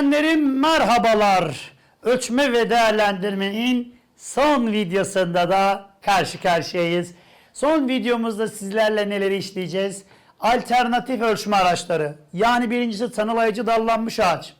Öğretmenlerim merhabalar. Ölçme ve değerlendirmenin son videosunda da karşı karşıyayız. Son videomuzda sizlerle neleri işleyeceğiz? Alternatif ölçme araçları. Yani birincisi tanılayıcı dallanmış ağaç.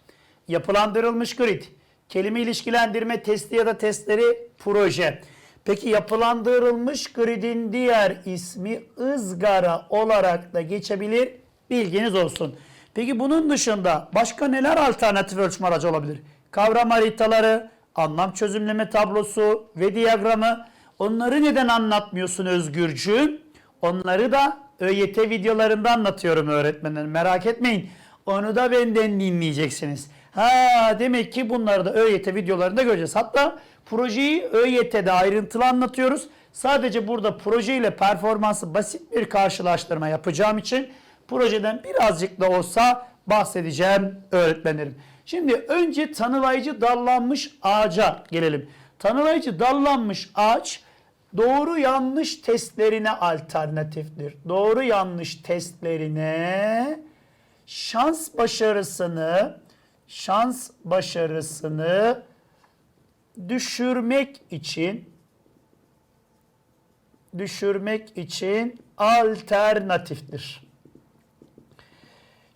Yapılandırılmış grid. Kelime ilişkilendirme testi ya da testleri proje. Peki yapılandırılmış gridin diğer ismi ızgara olarak da geçebilir. Bilginiz olsun. Peki bunun dışında başka neler alternatif ölçme aracı olabilir? Kavram haritaları, anlam çözümleme tablosu ve diyagramı. Onları neden anlatmıyorsun Özgürcüğüm? Onları da ÖYT videolarında anlatıyorum öğretmenlerim. Merak etmeyin. Onu da benden dinleyeceksiniz. Ha demek ki bunları da ÖYT videolarında göreceğiz. Hatta projeyi ÖYT'de ayrıntılı anlatıyoruz. Sadece burada proje ile performansı basit bir karşılaştırma yapacağım için projeden birazcık da olsa bahsedeceğim öğretmenlerim. Şimdi önce tanılayıcı dallanmış ağaca gelelim. Tanılayıcı dallanmış ağaç doğru yanlış testlerine alternatiftir. Doğru yanlış testlerine şans başarısını şans başarısını düşürmek için düşürmek için alternatiftir.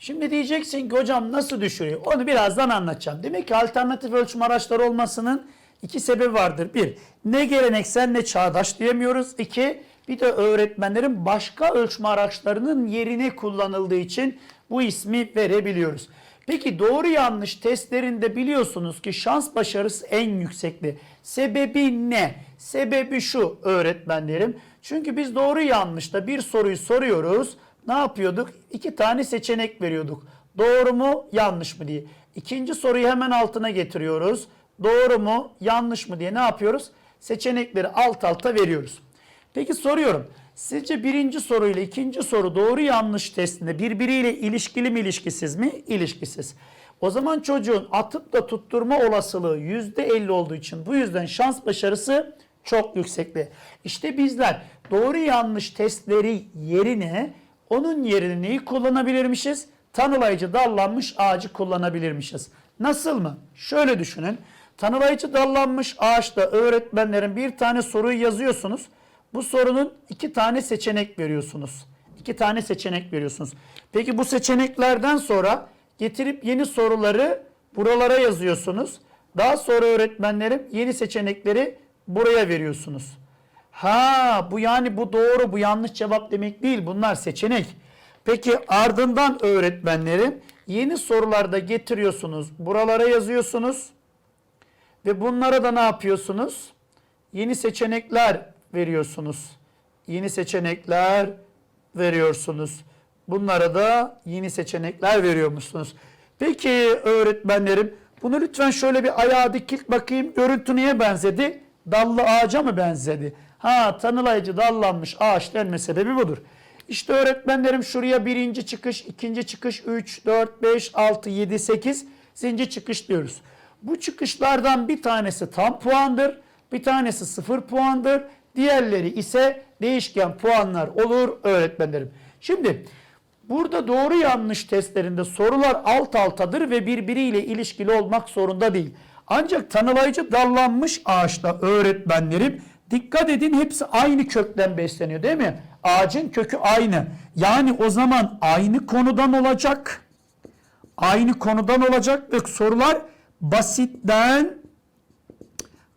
Şimdi diyeceksin ki hocam nasıl düşürüyor? Onu birazdan anlatacağım. Demek ki alternatif ölçüm araçları olmasının iki sebebi vardır. Bir, ne geleneksel ne çağdaş diyemiyoruz. İki, bir de öğretmenlerin başka ölçme araçlarının yerine kullanıldığı için bu ismi verebiliyoruz. Peki doğru yanlış testlerinde biliyorsunuz ki şans başarısı en yüksekli. Sebebi ne? Sebebi şu öğretmenlerim. Çünkü biz doğru yanlışta bir soruyu soruyoruz. Ne yapıyorduk? İki tane seçenek veriyorduk. Doğru mu, yanlış mı diye. İkinci soruyu hemen altına getiriyoruz. Doğru mu, yanlış mı diye ne yapıyoruz? Seçenekleri alt alta veriyoruz. Peki soruyorum. Sizce birinci soru ile ikinci soru doğru yanlış testinde birbiriyle ilişkili mi ilişkisiz mi? İlişkisiz. O zaman çocuğun atıp da tutturma olasılığı %50 olduğu için bu yüzden şans başarısı çok yüksekli. İşte bizler doğru yanlış testleri yerine onun yerine neyi kullanabilirmişiz? Tanılayıcı dallanmış ağacı kullanabilirmişiz. Nasıl mı? Şöyle düşünün. Tanılayıcı dallanmış ağaçta öğretmenlerin bir tane soruyu yazıyorsunuz. Bu sorunun iki tane seçenek veriyorsunuz. İki tane seçenek veriyorsunuz. Peki bu seçeneklerden sonra getirip yeni soruları buralara yazıyorsunuz. Daha sonra öğretmenlerim yeni seçenekleri buraya veriyorsunuz. Ha bu yani bu doğru bu yanlış cevap demek değil. Bunlar seçenek. Peki ardından öğretmenlerim yeni sorularda getiriyorsunuz. Buralara yazıyorsunuz. Ve bunlara da ne yapıyorsunuz? Yeni seçenekler veriyorsunuz. Yeni seçenekler veriyorsunuz. Bunlara da yeni seçenekler veriyormuşsunuz. Peki öğretmenlerim bunu lütfen şöyle bir ayağa dikilt bakayım. Görüntü neye benzedi? Dallı ağaca mı benzedi? Ha tanılayıcı dallanmış ağaç denme sebebi budur. İşte öğretmenlerim şuraya birinci çıkış, ikinci çıkış, 3, 4, 5, 6, 7, 8 zinci çıkış diyoruz. Bu çıkışlardan bir tanesi tam puandır, bir tanesi sıfır puandır. Diğerleri ise değişken puanlar olur öğretmenlerim. Şimdi burada doğru yanlış testlerinde sorular alt altadır ve birbiriyle ilişkili olmak zorunda değil. Ancak tanılayıcı dallanmış ağaçta öğretmenlerim dikkat edin hepsi aynı kökten besleniyor değil mi? Ağacın kökü aynı. Yani o zaman aynı konudan olacak. Aynı konudan olacak ve sorular basitten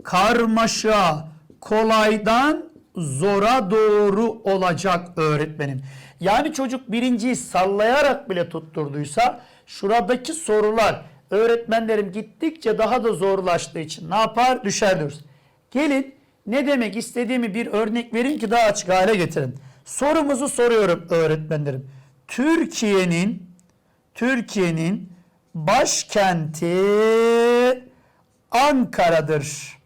karmaşa, kolaydan zora doğru olacak öğretmenim. Yani çocuk birinciyi sallayarak bile tutturduysa şuradaki sorular öğretmenlerim gittikçe daha da zorlaştığı için ne yapar? Düşer diyoruz. Gelin ne demek istediğimi bir örnek verin ki daha açık hale getirin. Sorumuzu soruyorum öğretmenlerim. Türkiye'nin Türkiye'nin başkenti Ankara'dır.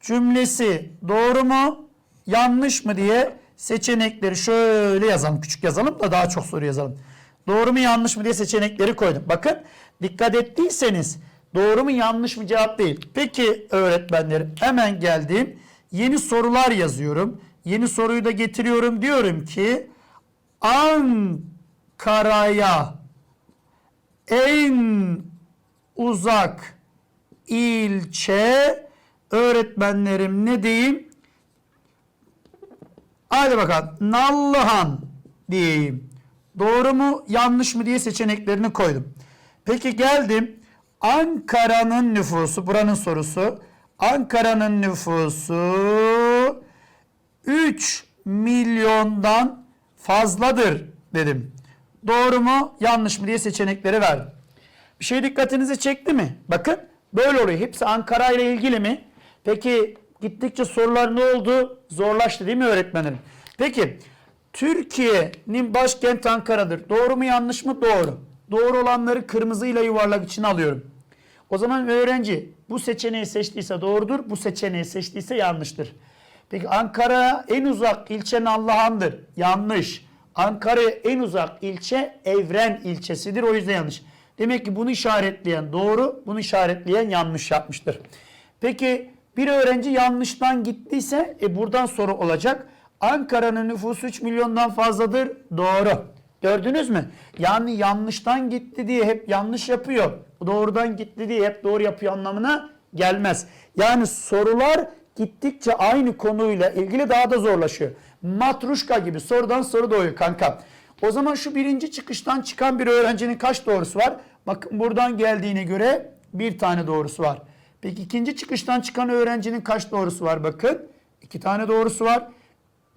Cümlesi doğru mu yanlış mı diye seçenekleri şöyle yazalım. Küçük yazalım da daha çok soru yazalım. Doğru mu yanlış mı diye seçenekleri koydum. Bakın dikkat ettiyseniz doğru mu yanlış mı cevap değil. Peki öğretmenlerim hemen geldim. Yeni sorular yazıyorum. Yeni soruyu da getiriyorum. Diyorum ki Ankara'ya en uzak ilçe öğretmenlerim ne diyeyim? Hadi bakalım. Nallıhan diyeyim. Doğru mu yanlış mı diye seçeneklerini koydum. Peki geldim. Ankara'nın nüfusu buranın sorusu. Ankara'nın nüfusu 3 milyondan fazladır dedim. Doğru mu yanlış mı diye seçenekleri verdim. Bir şey dikkatinizi çekti mi? Bakın böyle oluyor. Hepsi Ankara ile ilgili mi? Peki gittikçe sorular ne oldu? Zorlaştı değil mi öğretmenim? Peki Türkiye'nin başkenti Ankara'dır. Doğru mu yanlış mı? Doğru. Doğru olanları kırmızıyla yuvarlak içine alıyorum. O zaman öğrenci bu seçeneği seçtiyse doğrudur, bu seçeneği seçtiyse yanlıştır. Peki Ankara en uzak ilçe Nallıhan'dır. Yanlış. Ankara en uzak ilçe Evren ilçesidir. O yüzden yanlış. Demek ki bunu işaretleyen doğru, bunu işaretleyen yanlış yapmıştır. Peki bir öğrenci yanlıştan gittiyse e buradan soru olacak. Ankara'nın nüfusu 3 milyondan fazladır. Doğru. Gördünüz mü? Yani yanlıştan gitti diye hep yanlış yapıyor. Doğrudan gitti diye hep doğru yapıyor anlamına gelmez. Yani sorular gittikçe aynı konuyla ilgili daha da zorlaşıyor. Matruşka gibi sorudan soru doğuyor kanka. O zaman şu birinci çıkıştan çıkan bir öğrencinin kaç doğrusu var? Bakın buradan geldiğine göre bir tane doğrusu var. Peki ikinci çıkıştan çıkan öğrencinin kaç doğrusu var? Bakın iki tane doğrusu var.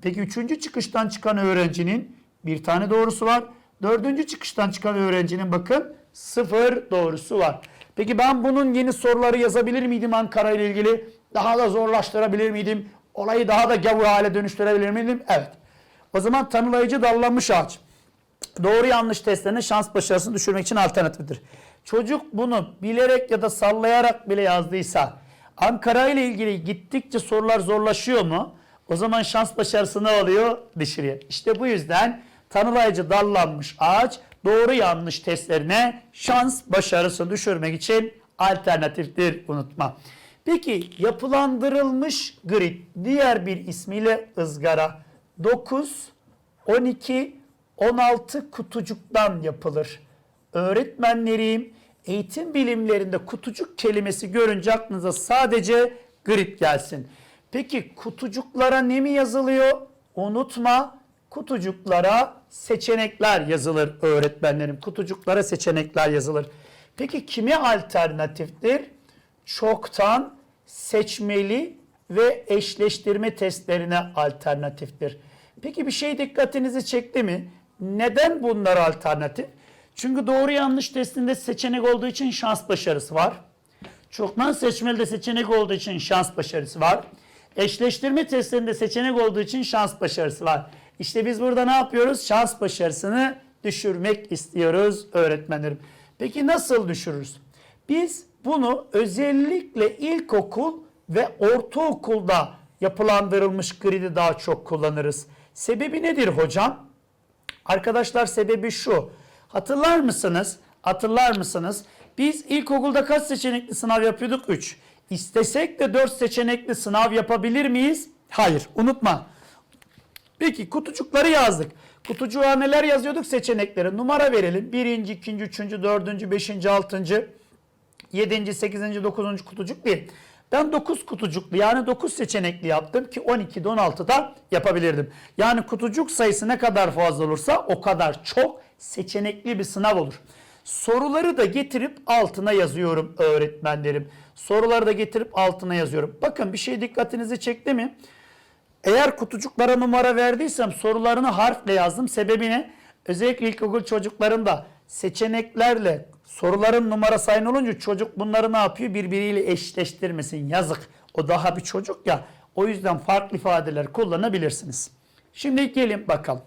Peki üçüncü çıkıştan çıkan öğrencinin bir tane doğrusu var. Dördüncü çıkıştan çıkan öğrencinin bakın sıfır doğrusu var. Peki ben bunun yeni soruları yazabilir miydim Ankara ile ilgili? Daha da zorlaştırabilir miydim? Olayı daha da gavur hale dönüştürebilir miydim? Evet. O zaman tanılayıcı dallanmış ağaç. Doğru yanlış testlerine şans başarısını düşürmek için alternatiftir. Çocuk bunu bilerek ya da sallayarak bile yazdıysa Ankara ile ilgili gittikçe sorular zorlaşıyor mu? O zaman şans başarısı ne oluyor? Düşürüyor. İşte bu yüzden tanılayıcı dallanmış ağaç doğru yanlış testlerine şans başarısı düşürmek için alternatiftir unutma. Peki yapılandırılmış grid diğer bir ismiyle ızgara 9, 12, 16 kutucuktan yapılır. Öğretmenlerim eğitim bilimlerinde kutucuk kelimesi görünce aklınıza sadece grid gelsin. Peki kutucuklara ne mi yazılıyor? Unutma kutucuklara seçenekler yazılır öğretmenlerim. Kutucuklara seçenekler yazılır. Peki kime alternatiftir? Çoktan seçmeli ve eşleştirme testlerine alternatiftir. Peki bir şey dikkatinizi çekti mi? Neden bunlar alternatif? Çünkü doğru yanlış testinde seçenek olduğu için şans başarısı var. Çoktan seçmeli de seçenek olduğu için şans başarısı var. Eşleştirme testlerinde seçenek olduğu için şans başarısı var. İşte biz burada ne yapıyoruz? Şans başarısını düşürmek istiyoruz öğretmenlerim. Peki nasıl düşürürüz? Biz bunu özellikle ilkokul ve ortaokulda yapılandırılmış gridi daha çok kullanırız. Sebebi nedir hocam? Arkadaşlar sebebi şu. Hatırlar mısınız? Hatırlar mısınız? Biz ilkokulda kaç seçenekli sınav yapıyorduk? 3. İstesek de 4 seçenekli sınav yapabilir miyiz? Hayır. Unutma. Peki kutucukları yazdık. Kutucuğa neler yazıyorduk? Seçenekleri. Numara verelim. 1. 2. 3. 4. 5. 6. 7. 8. 9. kutucuk değil. Ben 9 kutucuklu yani 9 seçenekli yaptım ki 12'de 16'da yapabilirdim. Yani kutucuk sayısı ne kadar fazla olursa o kadar çok seçenekli bir sınav olur. Soruları da getirip altına yazıyorum öğretmenlerim. Soruları da getirip altına yazıyorum. Bakın bir şey dikkatinizi çekti mi? Eğer kutucuklara numara verdiysem sorularını harfle yazdım. Sebebi ne? Özellikle ilkokul çocuklarında seçeneklerle soruların numara sayın olunca çocuk bunları ne yapıyor? Birbiriyle eşleştirmesin. Yazık. O daha bir çocuk ya. O yüzden farklı ifadeler kullanabilirsiniz. Şimdi gelin bakalım.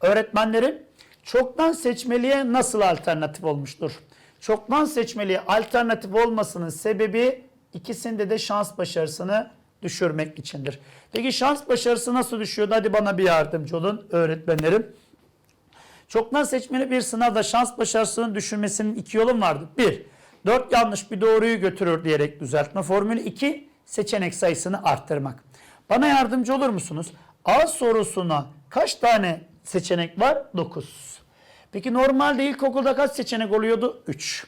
Öğretmenlerim çoktan seçmeliye nasıl alternatif olmuştur? Çoktan seçmeliye alternatif olmasının sebebi ikisinde de şans başarısını düşürmek içindir. Peki şans başarısı nasıl düşüyordu? Hadi bana bir yardımcı olun öğretmenlerim. Çoktan seçmeli bir sınavda şans başarısının düşürmesinin iki yolun vardı. Bir, dört yanlış bir doğruyu götürür diyerek düzeltme formülü. İki, seçenek sayısını arttırmak. Bana yardımcı olur musunuz? A sorusuna kaç tane seçenek var? 9. Peki normalde ilkokulda kaç seçenek oluyordu? 3.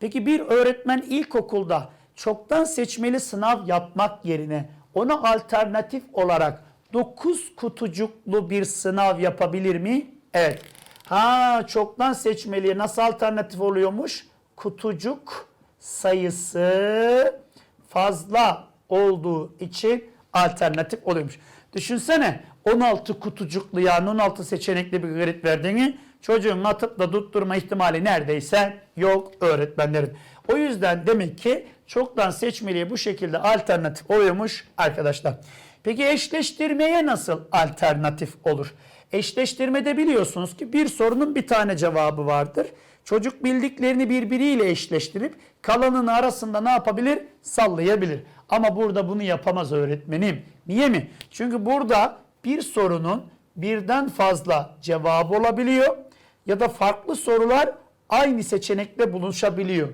Peki bir öğretmen ilkokulda çoktan seçmeli sınav yapmak yerine ona alternatif olarak 9 kutucuklu bir sınav yapabilir mi? Evet. Ha çoktan seçmeliye nasıl alternatif oluyormuş? Kutucuk sayısı fazla olduğu için alternatif oluyormuş. Düşünsene 16 kutucuklu yani 16 seçenekli bir grid verdiğini çocuğun atıp da tutturma ihtimali neredeyse yok öğretmenlerin. O yüzden demek ki çoktan seçmeliye bu şekilde alternatif oluyormuş arkadaşlar. Peki eşleştirmeye nasıl alternatif olur? Eşleştirmede biliyorsunuz ki bir sorunun bir tane cevabı vardır. Çocuk bildiklerini birbiriyle eşleştirip kalanın arasında ne yapabilir? Sallayabilir. Ama burada bunu yapamaz öğretmenim. Niye mi? Çünkü burada bir sorunun birden fazla cevabı olabiliyor ya da farklı sorular aynı seçenekte buluşabiliyor.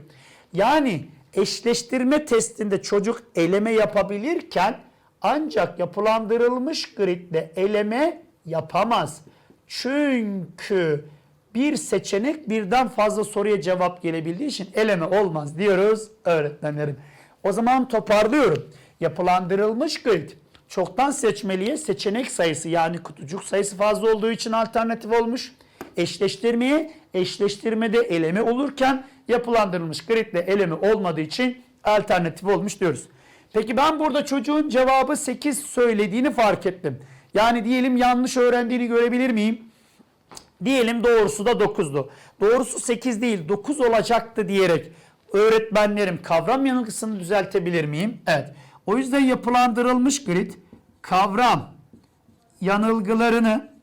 Yani eşleştirme testinde çocuk eleme yapabilirken ancak yapılandırılmış gridle eleme yapamaz. Çünkü bir seçenek birden fazla soruya cevap gelebildiği için eleme olmaz diyoruz öğretmenlerim. O zaman toparlıyorum. Yapılandırılmış grid çoktan seçmeliye seçenek sayısı yani kutucuk sayısı fazla olduğu için alternatif olmuş. Eşleştirmeye eşleştirmede eleme olurken yapılandırılmış gridle eleme olmadığı için alternatif olmuş diyoruz. Peki ben burada çocuğun cevabı 8 söylediğini fark ettim. Yani diyelim yanlış öğrendiğini görebilir miyim? Diyelim doğrusu da 9'du. Doğrusu 8 değil 9 olacaktı diyerek öğretmenlerim kavram yanılgısını düzeltebilir miyim? Evet. O yüzden yapılandırılmış grid kavram yanılgılarını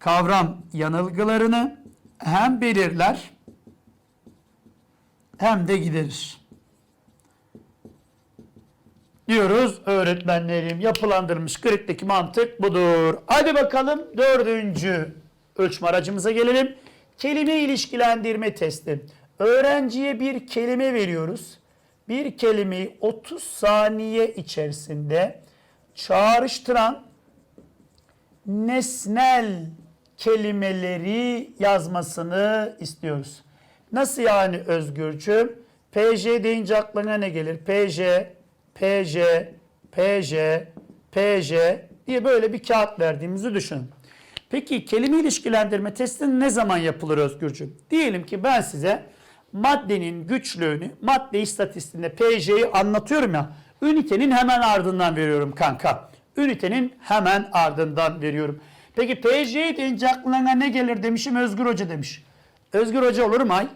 kavram yanılgılarını hem belirler hem de giderir. Diyoruz öğretmenlerim yapılandırmış griddeki mantık budur. Hadi bakalım dördüncü ölçme aracımıza gelelim. Kelime ilişkilendirme testi. Öğrenciye bir kelime veriyoruz. Bir kelimeyi 30 saniye içerisinde çağrıştıran nesnel kelimeleri yazmasını istiyoruz. Nasıl yani Özgürcüğüm? PJ deyince aklına ne gelir? PJ, PJ, PJ, PJ diye böyle bir kağıt verdiğimizi düşünün. Peki kelime ilişkilendirme testi ne zaman yapılır Özgürcüğüm? Diyelim ki ben size maddenin güçlüğünü, madde istatistiğinde PJ'yi anlatıyorum ya. Ünitenin hemen ardından veriyorum kanka. Ünitenin hemen ardından veriyorum. Peki PJ deyince aklına ne gelir demişim Özgür Hoca demiş. Özgür Hoca olur mu ay?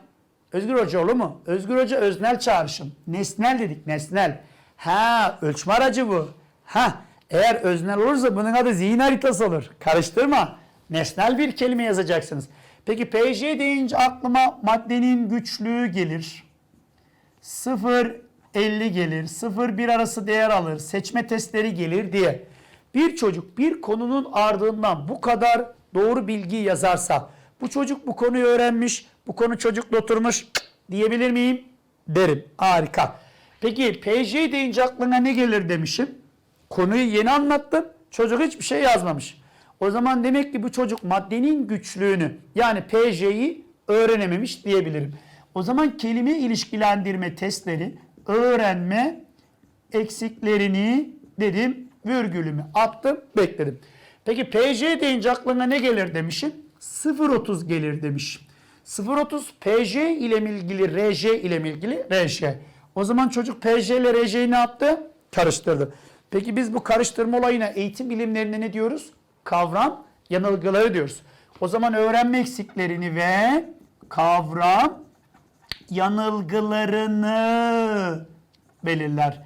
Özgür Hoca olur mu? Özgür Hoca öznel çağrışım. Nesnel dedik nesnel. Ha ölçme aracı bu. Ha eğer öznel olursa bunun adı zihin haritası olur. Karıştırma. Nesnel bir kelime yazacaksınız. Peki PJ deyince aklıma maddenin güçlüğü gelir. 0 50 gelir. 0 1 arası değer alır. Seçme testleri gelir diye. Bir çocuk bir konunun ardından bu kadar doğru bilgi yazarsa bu çocuk bu konuyu öğrenmiş, bu konu çocukla oturmuş diyebilir miyim? Derim. Harika. Peki PJ deyince aklına ne gelir demişim. Konuyu yeni anlattım. Çocuk hiçbir şey yazmamış. O zaman demek ki bu çocuk maddenin güçlüğünü yani PJ'yi öğrenememiş diyebilirim. O zaman kelime ilişkilendirme testleri öğrenme eksiklerini dedim virgülümü attım bekledim. Peki PJ deyince aklına ne gelir demişim? 0.30 gelir demiş. 0.30 PJ ile mi ilgili RJ ile mi ilgili RJ. O zaman çocuk PJ ile RJ'yi ne yaptı? Karıştırdı. Peki biz bu karıştırma olayına eğitim bilimlerinde ne diyoruz? Kavram yanılgıları diyoruz. O zaman öğrenme eksiklerini ve kavram yanılgılarını belirler.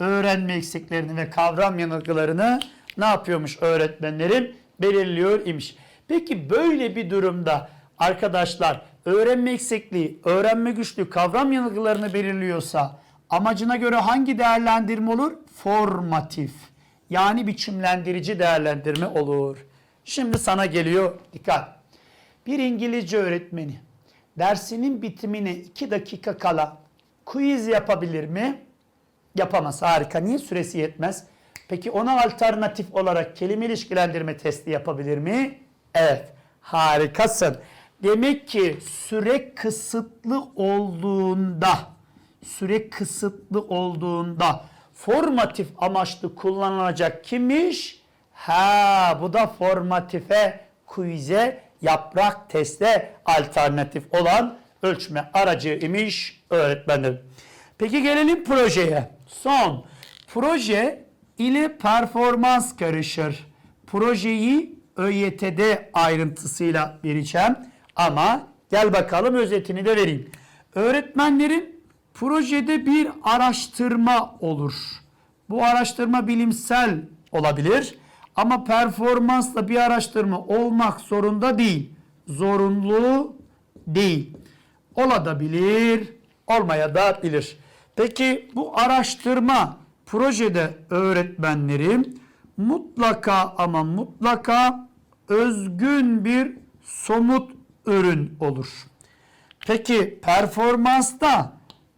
Öğrenme eksiklerini ve kavram yanılgılarını ne yapıyormuş öğretmenlerim? Belirliyor imiş. Peki böyle bir durumda arkadaşlar öğrenme eksikliği, öğrenme güçlüğü, kavram yanılgılarını belirliyorsa amacına göre hangi değerlendirme olur? Formatif. Yani biçimlendirici değerlendirme olur. Şimdi sana geliyor dikkat. Bir İngilizce öğretmeni dersinin bitimine 2 dakika kala quiz yapabilir mi? Yapamaz. Harika. Niye? Süresi yetmez. Peki ona alternatif olarak kelime ilişkilendirme testi yapabilir mi? Evet. Harikasın. Demek ki süre kısıtlı olduğunda süre kısıtlı olduğunda formatif amaçlı kullanılacak kimmiş? Ha bu da formatife, quiz'e, yaprak teste alternatif olan ölçme aracı imiş öğretmenim. Peki gelelim projeye. Son. Proje ile performans karışır. Projeyi ÖYT'de ayrıntısıyla vereceğim. Ama gel bakalım özetini de vereyim. Öğretmenlerin projede bir araştırma olur. Bu araştırma bilimsel olabilir ama performansla bir araştırma olmak zorunda değil. Zorunlu değil. Olabilir, olmaya da bilir. Peki bu araştırma projede öğretmenlerim mutlaka ama mutlaka özgün bir somut ürün olur. Peki performansta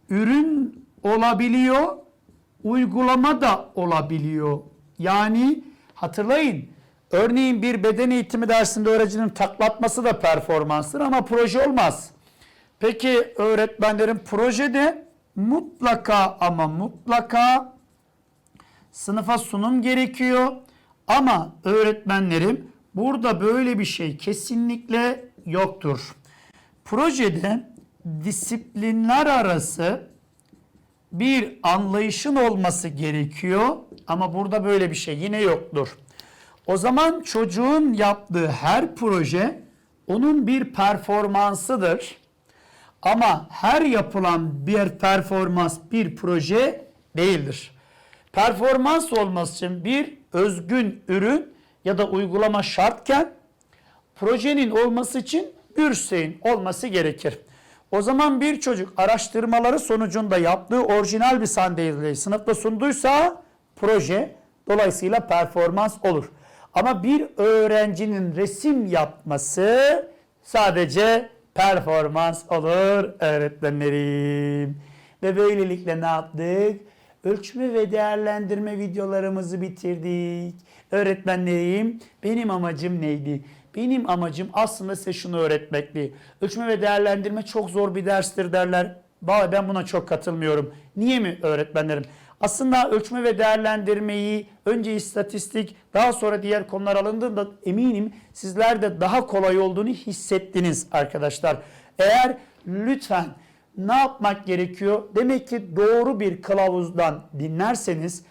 ürün olabiliyor, uygulama da olabiliyor. Yani hatırlayın örneğin bir beden eğitimi dersinde öğrencinin taklatması da performanstır ama proje olmaz. Peki öğretmenlerin projede mutlaka ama mutlaka sınıfa sunum gerekiyor. Ama öğretmenlerim burada böyle bir şey kesinlikle yoktur. Projede disiplinler arası bir anlayışın olması gerekiyor ama burada böyle bir şey yine yoktur. O zaman çocuğun yaptığı her proje onun bir performansıdır. Ama her yapılan bir performans bir proje değildir. Performans olması için bir özgün ürün ya da uygulama şartken projenin olması için bir şeyin olması gerekir. O zaman bir çocuk araştırmaları sonucunda yaptığı orijinal bir sandalyeyi sınıfta sunduysa proje dolayısıyla performans olur. Ama bir öğrencinin resim yapması sadece performans olur öğretmenlerim. Ve böylelikle ne yaptık? Ölçme ve değerlendirme videolarımızı bitirdik. Öğretmenlerim benim amacım neydi? Benim amacım aslında size şunu öğretmekti. Ölçme ve değerlendirme çok zor bir derstir derler. Vallahi ben buna çok katılmıyorum. Niye mi öğretmenlerim? Aslında ölçme ve değerlendirmeyi önce istatistik daha sonra diğer konular alındığında eminim sizler de daha kolay olduğunu hissettiniz arkadaşlar. Eğer lütfen ne yapmak gerekiyor? Demek ki doğru bir kılavuzdan dinlerseniz,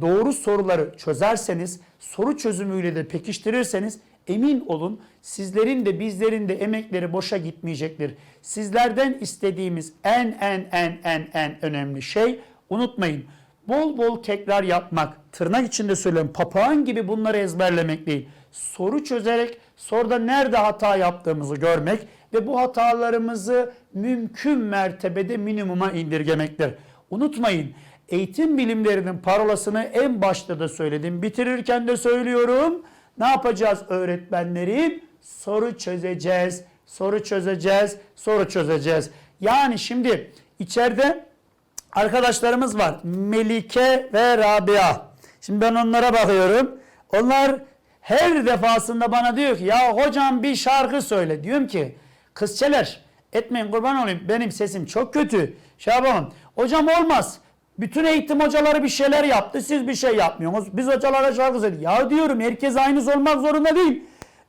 doğru soruları çözerseniz, soru çözümüyle de pekiştirirseniz emin olun sizlerin de bizlerin de emekleri boşa gitmeyecektir. Sizlerden istediğimiz en en en en en önemli şey unutmayın. Bol bol tekrar yapmak, tırnak içinde söylüyorum papağan gibi bunları ezberlemek değil. Soru çözerek soruda nerede hata yaptığımızı görmek ve bu hatalarımızı mümkün mertebede minimuma indirgemektir. Unutmayın eğitim bilimlerinin parolasını en başta da söyledim. Bitirirken de söylüyorum. Ne yapacağız öğretmenlerim? Soru çözeceğiz, soru çözeceğiz, soru çözeceğiz. Yani şimdi içeride arkadaşlarımız var. Melike ve Rabia. Şimdi ben onlara bakıyorum. Onlar her defasında bana diyor ki ya hocam bir şarkı söyle. Diyorum ki kızçeler etmeyin kurban olayım benim sesim çok kötü. Şey yapamam. Hocam olmaz. Bütün eğitim hocaları bir şeyler yaptı. Siz bir şey yapmıyorsunuz. Biz hocalara şarkı söyledik. Ya diyorum herkes aynısı olmak zorunda değil.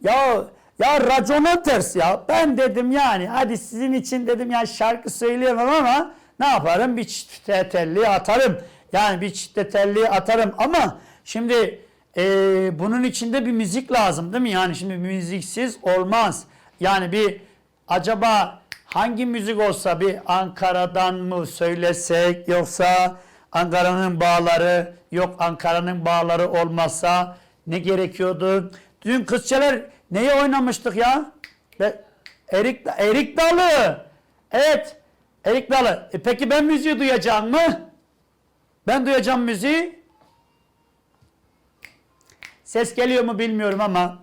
Ya ya racona ters ya. Ben dedim yani hadi sizin için dedim ya şarkı söyleyemem ama ne yaparım? Bir çifte telli atarım. Yani bir çifte telli atarım ama şimdi e, bunun içinde bir müzik lazım değil mi? Yani şimdi müziksiz olmaz. Yani bir acaba hangi müzik olsa bir Ankara'dan mı söylesek yoksa Ankara'nın bağları yok Ankara'nın bağları olmasa ne gerekiyordu? Dün kızçeler neyi oynamıştık ya? Erik, Erik Dalı. Evet. Erik Dalı. E peki ben müziği duyacağım mı? Ben duyacağım müziği. Ses geliyor mu bilmiyorum ama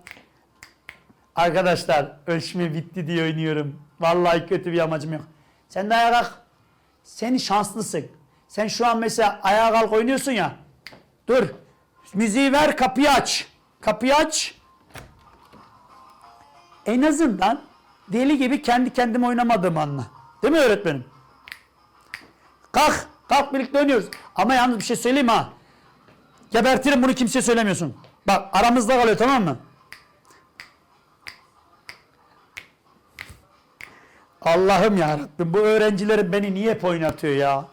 arkadaşlar ölçme bitti diye oynuyorum. Vallahi kötü bir amacım yok. Sen de ayağa kalk. Sen şanslısın. Sen şu an mesela ayağa kalk oynuyorsun ya. Dur. Müziği ver kapıyı aç. Kapıyı aç. En azından deli gibi kendi kendime oynamadığımı anla. Değil mi öğretmenim? Kalk. Kalk birlikte oynuyoruz. Ama yalnız bir şey söyleyeyim ha. Gebertirim bunu kimseye söylemiyorsun. Bak aramızda kalıyor tamam mı? Allah'ım ya Rabbim bu öğrencilerim beni niye hep oynatıyor ya?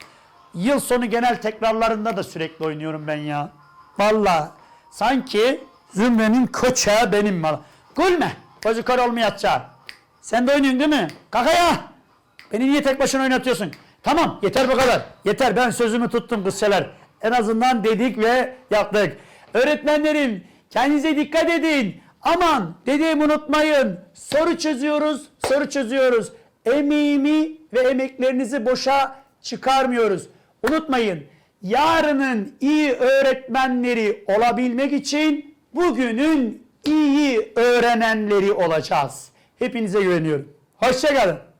Yıl sonu genel tekrarlarında da sürekli oynuyorum ben ya. Vallahi sanki zümrenin koçağı benim mal. Gülme. Gözü kör olmayacak. Sen de oynuyorsun değil mi? Kaka ya. Beni niye tek başına oynatıyorsun? Tamam yeter bu kadar. Yeter ben sözümü tuttum kızseler. En azından dedik ve yaptık. Öğretmenlerim kendinize dikkat edin. Aman dediğimi unutmayın. Soru çözüyoruz, soru çözüyoruz. Emeğimi ve emeklerinizi boşa çıkarmıyoruz. Unutmayın. Yarının iyi öğretmenleri olabilmek için bugünün iyi öğrenenleri olacağız. Hepinize güveniyorum. Hoşçakalın.